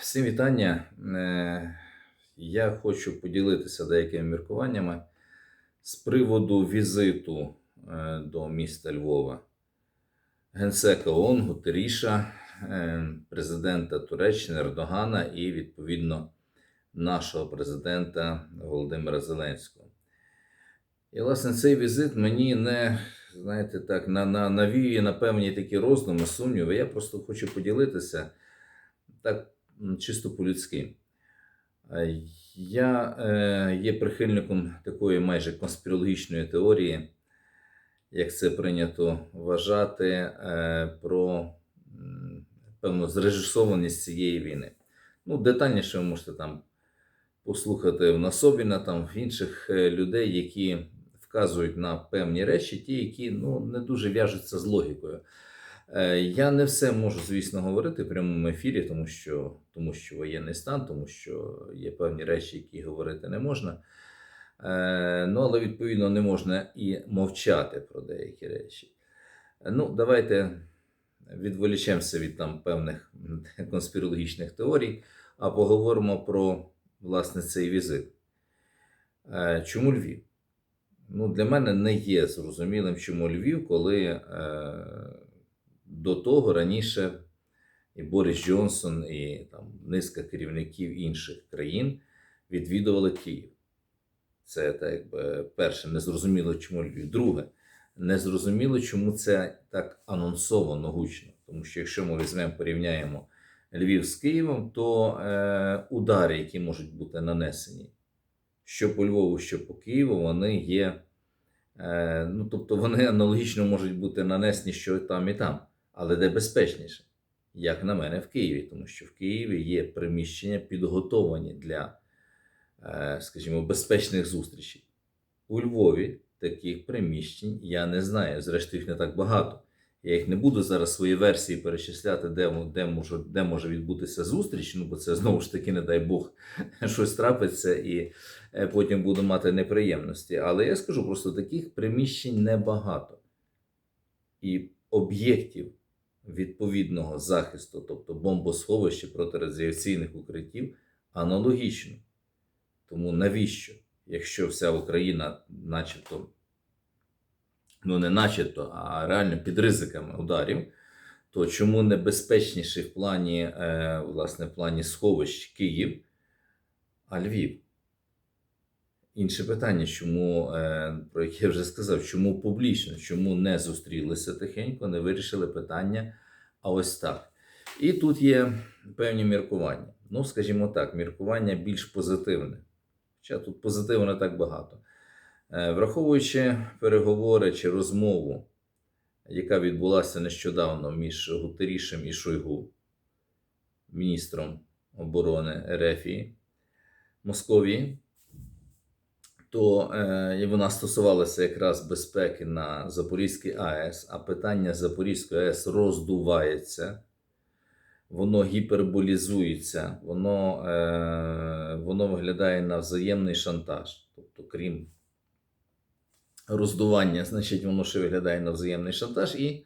Всім вітання. Е, Я хочу поділитися деякими міркуваннями з приводу візиту е, до міста Львова генсека ООН Гутеріша, е, президента Туреччини Ердогана і, відповідно, нашого президента Володимира Зеленського. І, власне, цей візит мені не, знаєте, так, на, на, навіює на певні такі роздуми, сумніви. Я просто хочу поділитися так чисто по-людськи. Е, Я е, є прихильником такої майже конспірологічної теорії, як це прийнято вважати, е, про певну зрежисованість цієї війни. Ну, детальніше ви можете там послухати в Насобіна, там в інших людей, які вказують на певні речі, ті, які ну, не дуже в'яжуться з логікою. Е, Я не все можу, звісно, говорити в прямому ефірі, тому що, тому що воєнний стан, тому що є певні речі, які говорити не можна. Е, Ну, але відповідно не можна і мовчати про деякі речі. Ну, давайте відволічемося від там певних конспірологічних теорій, а поговоримо про власне цей візит. Е, Чому Львів? Ну, для мене не є зрозумілим, чому Львів, коли до того раніше і Борис Джонсон, і там низка керівників інших країн відвідували Київ. Це так якби перше, незрозуміло, чому Львів. Друге, незрозуміло, чому це так анонсовано гучно. Тому що якщо ми візьмемо, порівняємо Львів з Києвом, то е, удари, які можуть бути нанесені, що по Львову, що по Києву, вони є. Е, ну, тобто вони аналогічно можуть бути нанесені що там і там, але де безпечніше, як на мене, в Києві, тому що в Києві є приміщення підготовані для, е, скажімо, безпечних зустрічей. У Львові таких приміщень я не знаю. Зрештою, їх не так багато. Я їх не буду зараз свої версії перечисляти, де, де, може, де може відбутися зустріч, ну бо це знову ж таки, не дай Бог, щось трапиться і е, потім буду мати неприємності. Але я скажу просто таких приміщень небагато. І об'єктів відповідного захисту, тобто бомбосховища протирадіаційних укриттів, аналогічно. Тому навіщо, якщо вся Україна, начебто, ну не начебто, а реально під ризиками ударів, то чому небезпечніший в плані, е, власне, в плані сховищ Київ, а Львів? Інше питання, чому, е, про яке я вже сказав, чому публічно, чому не зустрілися тихенько, не вирішили питання, а ось так. І тут є певні міркування. Ну, скажімо так, міркування більш позитивне. Хоча тут позитиву не так багато. Е, Враховуючи переговори чи розмову, яка відбулася нещодавно між Гутерішем і Шойгу, міністром оборони Ерефії Московії, то е, вона стосувалася якраз безпеки на Запорізькій АЕС, а питання Запорізької АЕС роздувається, воно гіперболізується, воно, е, воно виглядає на взаємний шантаж. Тобто, крім роздування, значить, воно ще виглядає на взаємний шантаж. І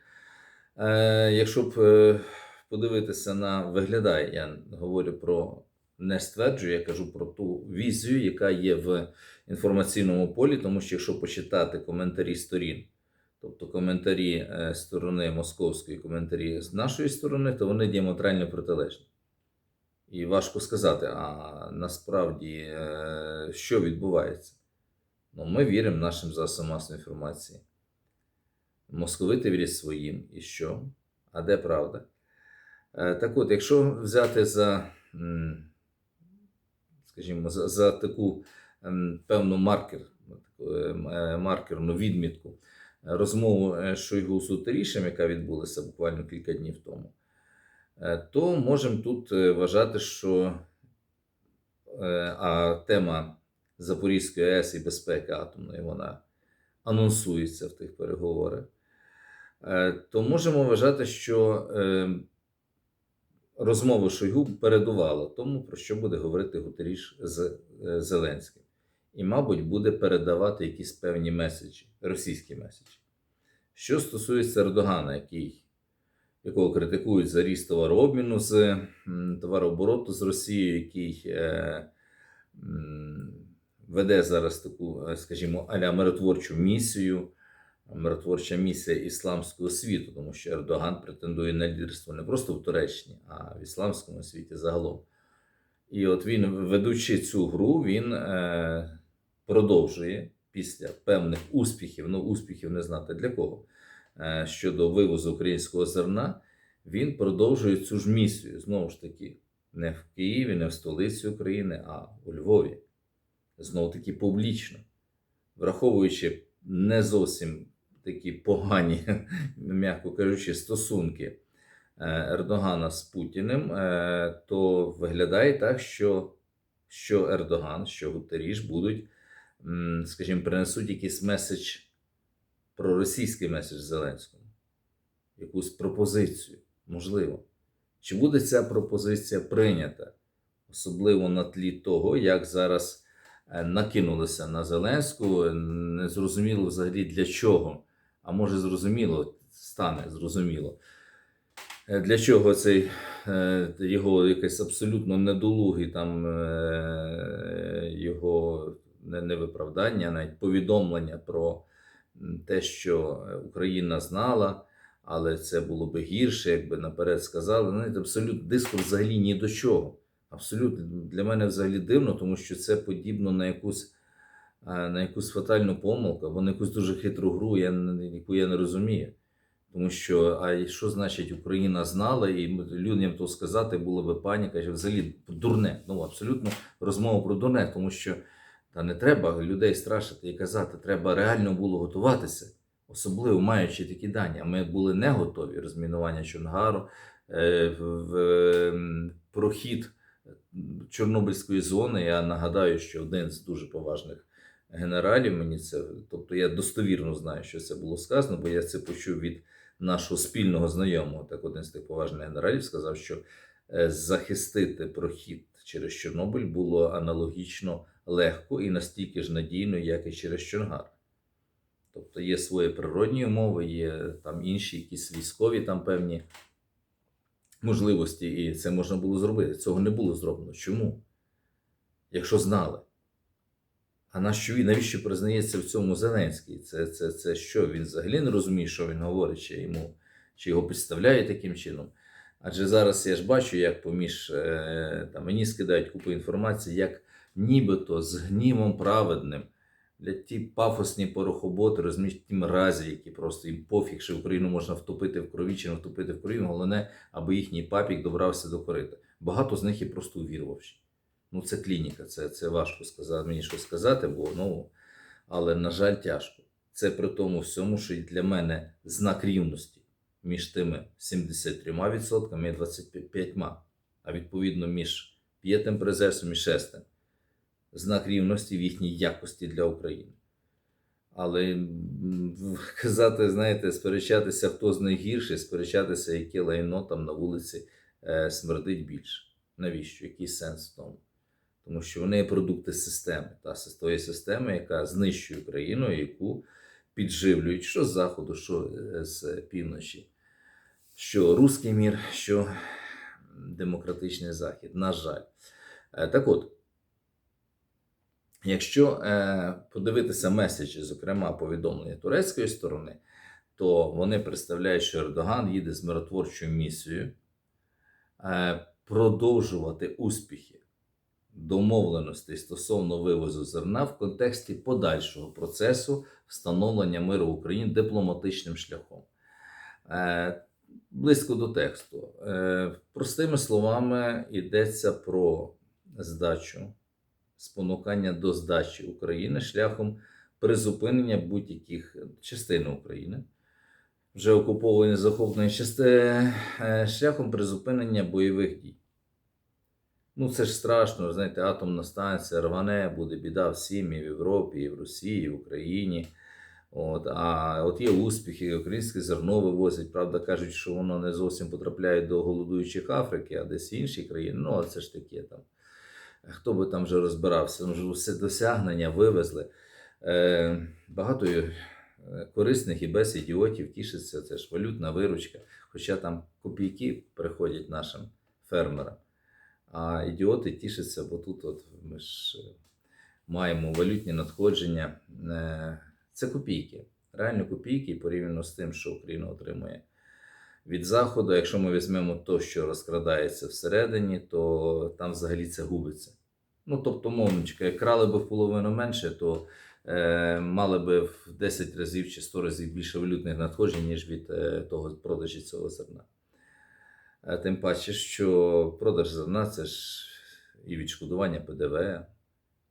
е, якщо б е, подивитися на виглядає, я говорю про не стверджую, я кажу про ту візію, яка є в інформаційному полі, тому що якщо почитати коментарі сторін, тобто коментарі е, сторони московської, коментарі з нашої сторони, то вони діаметрально протилежні. І важко сказати, а насправді е, що відбувається? Ну, ми віримо нашим засобам масової інформації. Московити вірять своїм. І що? А де правда? Е, Так от, якщо взяти за, скажімо, за, за таку певну маркер, е, е, маркерну відмітку. Е, розмову е, Шойгу з Утерішем, яка відбулася буквально кілька днів тому, е, то можемо тут е, вважати, що е, а тема Запорізької АЕС і безпеки атомної вона анонсується в тих переговорах, е, то можемо вважати, що е, розмову Шойгу передувало тому, про що буде говорити Гутеріш з е, Зеленським. І, мабуть, буде передавати якісь певні меседжі, російські меседжі. Що стосується Ердогана, який якого критикують за ріст товарообміну з товарообороту з Росією, який е, веде зараз таку, е, скажімо, аля миротворчу місію, миротворча місія ісламського світу, тому що Ердоган претендує на лідерство не просто в Туреччині, а в ісламському світі загалом. І от він, ведучи цю гру, він е, продовжує після певних успіхів, ну успіхів не знати для кого, е, щодо вивозу українського зерна, він продовжує цю ж місію. Знову ж таки, не в Києві, не в столиці України, а у Львові. Знову таки публічно, враховуючи не зовсім такі погані, м'яко кажучи, стосунки е, Ердогана з Путіним, е, то виглядає так, що, що Ердоган, що Гутеріш будуть, скажімо, принесуть якийсь меседж, проросійський меседж Зеленському, якусь пропозицію, можливо. Чи буде ця пропозиція прийнята, особливо на тлі того, як зараз е, накинулися на Зеленську, не зрозуміло взагалі для чого, а може зрозуміло, стане зрозуміло. Е, Для чого цей е, його якесь абсолютно недолугий там його не, виправдання, а навіть повідомлення про те, що е, Україна знала, але це було би гірше, якби наперед сказали. Знаєте, абсолютно дискурс взагалі ні до чого. Абсолютно для мене взагалі дивно, тому що це подібно на якусь, е, на якусь фатальну помилку або на якусь дуже хитру гру, я, яку я не розумію. Тому що, а що значить Україна знала, і людям то сказати було би паніка, що взагалі дурне. Ну абсолютно розмова про дурне, тому що та не треба людей страшити і казати, треба реально було готуватися, особливо маючи такі дані. Ми були не готові. Розмінування Чонгару, е, ем, прохід Чорнобильської зони. Я нагадаю, що один з дуже поважних генералів мені це, тобто я достовірно знаю, що це було сказано, бо я це почув від нашого спільного знайомого. Так один з тих поважних генералів сказав, що е, захистити прохід через Чорнобиль було аналогічно легко і настільки ж надійно, як і через Чонгар. Тобто є свої природні умови, є там інші якісь військові там певні можливості, і це можна було зробити. Цього не було зроблено. Чому? Якщо знали. А на що він, навіщо признається в цьому Зеленський? Це, це, це що? Він взагалі не розуміє, що він говорить, чи йому, чи його підставляють таким чином. Адже зараз я ж бачу, як поміж е, там, мені скидають купу інформації, як нібито з гнівом праведним для ті пафосні порохоботи, розумієш, ті мразі, які просто їм пофіг, що Україну можна втопити в крові чи не втопити в крові. Головне, аби їхній папік добрався до корита. Багато з них є просто увірвавші. Ну, це клініка, це, це важко сказати, мені що сказати, бо ну, але, на жаль, тяжко. Це при тому всьому, що і для мене знак рівності між тими 73% і 25%, а відповідно між п'ятим призерсом і шестим. Знак рівності в їхній якості для України. Але казати, знаєте, сперечатися, хто з них гірший, сперечатися, яке лайно там на вулиці е, смердить більше. Навіщо? Який сенс в тому? Тому що вони є продукти системи, та тої системи, яка знищує Україну, яку підживлюють що з заходу, що е, з півночі, що руський мір, що демократичний захід. На жаль. Е, Так от, якщо е, подивитися меседжі, зокрема повідомлення турецької сторони, то вони представляють, що Ердоган їде з миротворчою місією е, продовжувати успіхи домовленостей стосовно вивозу зерна в контексті подальшого процесу встановлення миру в Україні дипломатичним шляхом. Е, Близько до тексту. Простими словами, йдеться про здачу, спонукання до здачі України шляхом призупинення будь-яких частин України, вже окуповані захоплені частини, е, шляхом призупинення бойових дій. Ну, це ж страшно, знаєте, атомна станція рване, буде біда всім і в Європі, і в Росії, і в Україні. От, а от є успіхи, українське зерно вивозять. Правда, кажуть, що воно не зовсім потрапляє до голодуючих Африки, а десь інші країни. Ну, а це ж таке там. Хто би там вже розбирався, ну, все досягнення вивезли. Е, багато е, корисних і без ідіотів тішиться, це ж валютна виручка. хоча там копійки приходять нашим фермерам. А ідіоти тішаться, бо тут от ми ж е, маємо валютні надходження. Е, Це копійки, реально копійки порівняно з тим, що Україна отримує від Заходу. Якщо ми візьмемо то, що розкрадається всередині, то там взагалі це губиться. Ну, тобто, мовничка, як крали би в половину менше, то е, мали би в 10 разів чи 100 разів більше валютних надходжень, ніж від е, того продажі цього зерна. Е, Тим паче, що продаж зерна це ж і відшкодування ПДВ.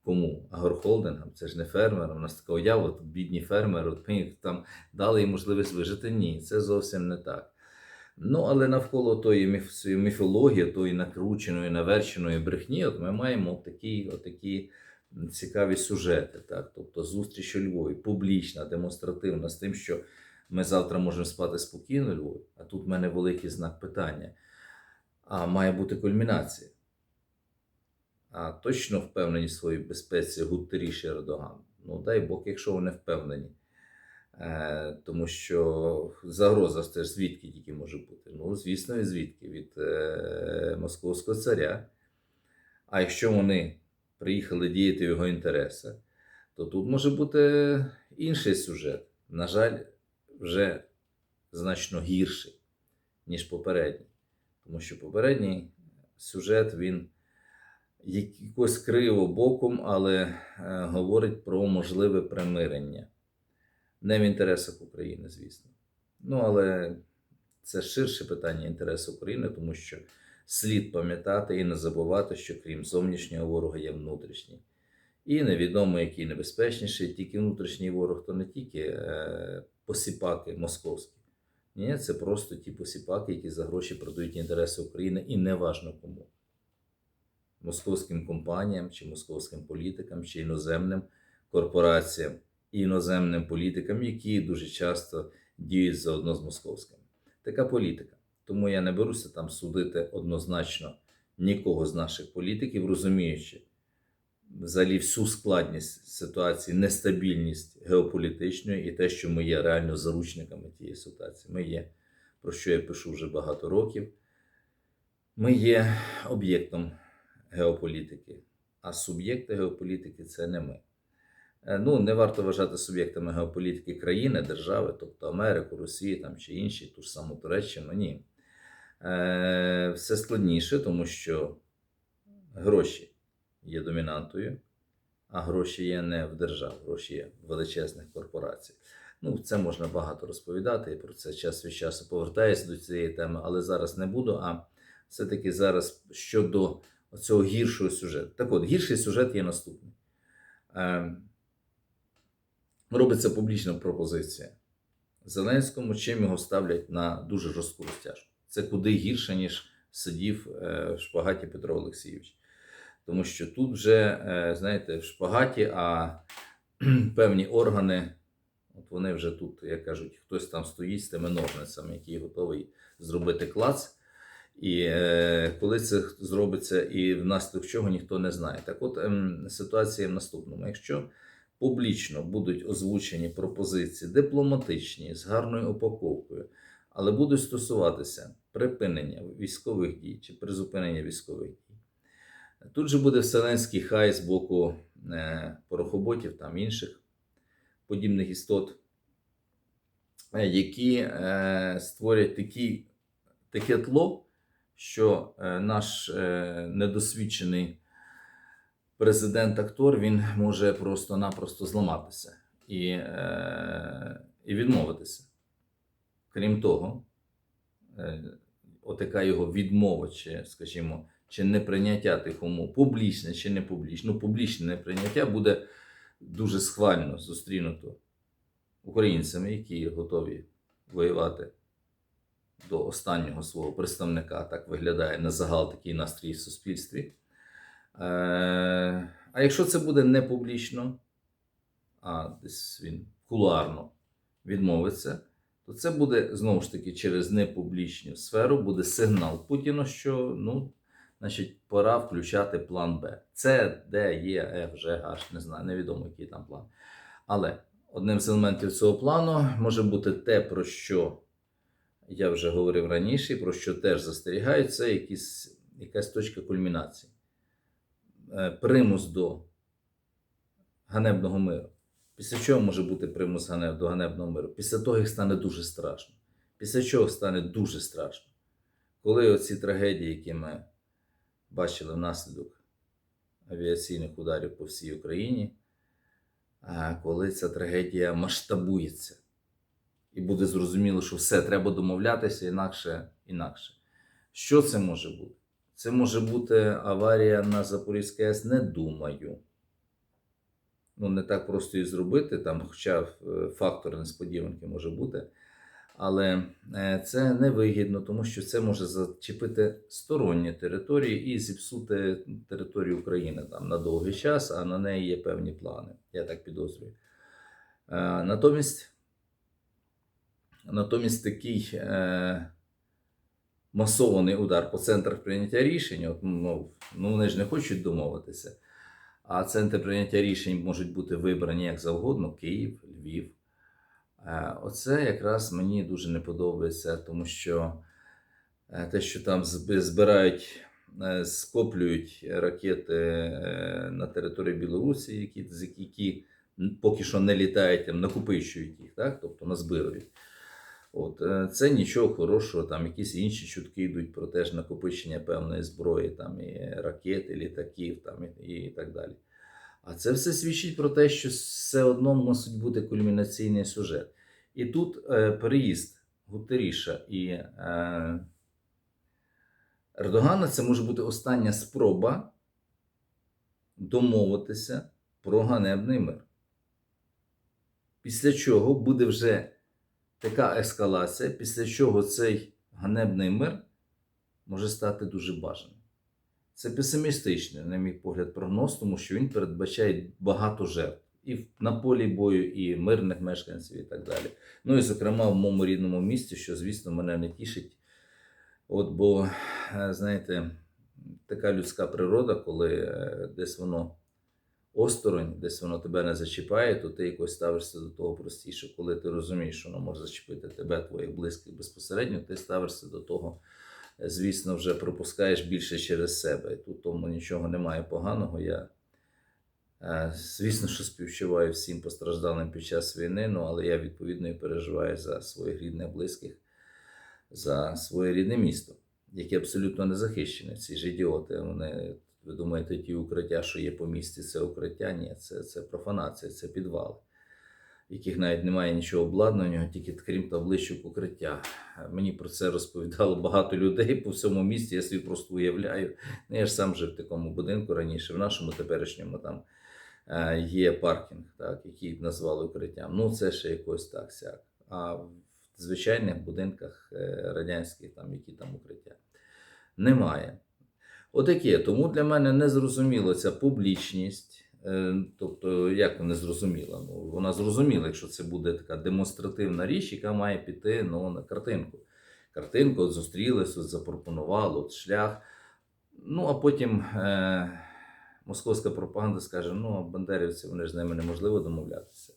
Кому? Агрохолдингам, це ж не фермерам. У нас така уява, бідні фермери, от ми їх там дали їм можливість вижити. Ні, це зовсім не так. Ну, але навколо тої міф, міфології, тої накрученої, наверченої брехні, от ми маємо такі, отакі цікаві сюжети. Так? Тобто зустріч у Львові, публічна, демонстративна, з тим, що ми завтра можемо спати спокійно Львові, а тут в мене великий знак питання. А має бути кульмінація. А точно впевнені в своїй безпеці Гуттеріш і Ердоган. Ну, дай Бог, якщо вони впевнені. Е, тому що загроза теж звідки тільки може бути? Ну, звісно, і звідки? Від е, московського царя. А якщо вони приїхали діяти в його інтересах, то тут може бути інший сюжет. На жаль, вже значно гірший, ніж попередній. Тому що попередній сюжет він якось криво боком, але е, говорить про можливе примирення. Не в інтересах України, звісно. Ну, але це ширше питання інтересу України, тому що слід пам'ятати і не забувати, що крім зовнішнього ворога є внутрішній. І невідомо, який небезпечніший, тільки внутрішній ворог, то не тільки е, посіпаки московські. Ні, це просто ті посіпаки, які за гроші продають інтереси України, і неважно кому. Московським компаніям, чи московським політикам, чи іноземним корпораціям іноземним політикам, які дуже часто діють заодно з московськими. Така політика. Тому я не беруся там судити однозначно нікого з наших політиків, розуміючи взагалі всю складність ситуації, нестабільність геополітичної і те, що ми є реально заручниками тієї ситуації. Ми є, про що я пишу вже багато років. Ми є об'єктом геополітики, а суб'єкти геополітики це не ми. Е, Ну, не варто вважати суб'єктами геополітики країни, держави, тобто Америку, Росію там, чи інші, ту ж саму Туреччину. Ні. Е, Все складніше, тому що гроші є домінантою, а гроші є не в держав, гроші є в величезних корпорацій. Ну, це можна багато розповідати, і про це час від часу повертаюся до цієї теми, але зараз не буду. А все-таки зараз щодо цього гіршого сюжету. Так от, гірший сюжет є наступний. Е, робиться публічна пропозиція Зеленському, чим його ставлять на дуже жорстку розтяжку. Це куди гірше, ніж сидів е, в шпагаті Петро Олексійович. Тому що тут вже, е, знаєте, в шпагаті, а певні органи, от вони вже тут, як кажуть, хтось там стоїть з тими ножницями, який готовий зробити клац. І е, коли це зробиться, і внаслідок чого ніхто не знає. Так от ем, ситуація в наступному. Якщо публічно будуть озвучені пропозиції дипломатичні, з гарною упаковкою, але будуть стосуватися припинення військових дій чи призупинення військових дій. Тут же буде вселенський хай з боку е, порохоботів там інших подібних істот, е, які е, створять такі, таке тло, що наш недосвідчений президент-актор він може просто-напросто зламатися і, е, і відмовитися. Крім того, е, отака його відмова, чи, скажімо, чи неприйняття тих умов, публічне чи не публічне, ну, публічне неприйняття буде дуже схвально зустрінуто українцями, які готові воювати до останнього свого представника. Так виглядає на загал такий настрій в суспільстві. Е, А якщо це буде не публічно, а десь він кулуарно відмовиться, то це буде знову ж таки через непублічну сферу, буде сигнал Путіну, що ну, значить, пора включати план Б. Це Д, Є, Ф, Ж, H, не знаю, невідомо, який там план. Але одним з елементів цього плану може бути те, про що я вже говорив раніше, про що теж застерігаю, це якісь, якась точка кульмінації. Е, Примус до ганебного миру. Після чого може бути примус до ганебного миру? Після того, як стане дуже страшно. Після чого стане дуже страшно. Коли оці трагедії, які ми бачили внаслідок авіаційних ударів по всій Україні, а коли ця трагедія масштабується, і буде зрозуміло, що все треба домовлятися інакше, інакше. Що це може бути? Це може бути аварія на Запорізькій АЕС, не думаю. Ну, не так просто і зробити, там, хоча е, фактор несподіванки може бути. Але е, це невигідно, тому що це може зачепити сторонні території і зіпсути територію України там на довгий час, а на неї є певні плани. Я так підозрюю. Е, Натомість, натомість такий масований удар по центрах прийняття рішень, от, ну, ну вони ж не хочуть домовитися. А центри прийняття рішень можуть бути вибрані як завгодно: Київ, Львів. Е, Оце якраз мені дуже не подобається, тому що е, те, що там збирають, е, скоплюють ракети на території Білорусі, які, які поки що не літають, накопичують їх, так? тобто назбирують. От, е, це нічого хорошого, там якісь інші чутки йдуть про теж накопичення певної зброї, там і ракет, і літаків, там, і, і так далі. А це все свідчить про те, що все одно мусить бути кульмінаційний сюжет. І тут е, переїзд Гутеріша і е, Ердогана це може бути остання спроба домовитися про ганебний мир. Після чого буде вже така ескалація, після чого цей ганебний мир може стати дуже бажаним. Це песимістичний, на мій погляд, прогноз, тому що він передбачає багато жертв і на полі бою, і мирних мешканців, і так далі. Ну і, зокрема, в моєму рідному місті, що, звісно, мене не тішить. От, бо, е, знаєте, така людська природа, коли е, десь воно осторонь, десь воно тебе не зачіпає, то ти якось ставишся до того простіше. Коли ти розумієш, що воно може зачепити тебе, твоїх близьких безпосередньо, ти ставишся до того, е, звісно, вже пропускаєш більше через себе. І тут тому нічого немає поганого. Я, е, звісно, що співчуваю всім постраждалим під час війни, ну, але я відповідно і переживаю за своїх рідних близьких, за своє рідне місто, яке абсолютно не захищене. Ці ж ідіоти, вони. Ви думаєте, ті укриття, що є по місті, це укриття? Ні, це, це профанація, це підвали, в яких навіть немає нічого обладнання, тільки крім табличок укриття. Мені про це розповідало багато людей по всьому місті. Я собі просто уявляю. Ну, я ж сам жив в такому будинку раніше, в нашому теперішньому там е, є паркінг, так, який назвали укриттям. Ну, це ще якось так сяк. А в звичайних будинках е, радянських, там, які там укриття, немає. Отаке. Тому для мене не зрозуміло ця публічність. Е, Тобто, як не зрозуміла? Ну, вона зрозуміла, якщо це буде така демонстративна річ, яка має піти ну, на картинку. Картинку от зустрілись, запропонували, шлях. Ну, а потім е, московська пропаганда скаже: ну, бандерівці, вони ж з ними неможливо домовлятися.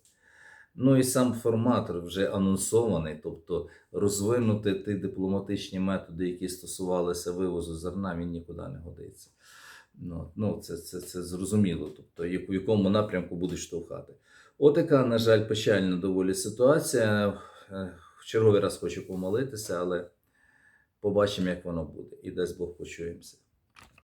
Ну і сам формат вже анонсований, тобто розвинути ті дипломатичні методи, які стосувалися вивозу зерна, він нікуди не годиться. Ну, ну це, це, це зрозуміло, тобто у якому напрямку будуть штовхати. Отака, на жаль, печальна доволі ситуація. Е, В черговий раз хочу помолитися, але побачимо, як воно буде. І дасть Бог почуємося.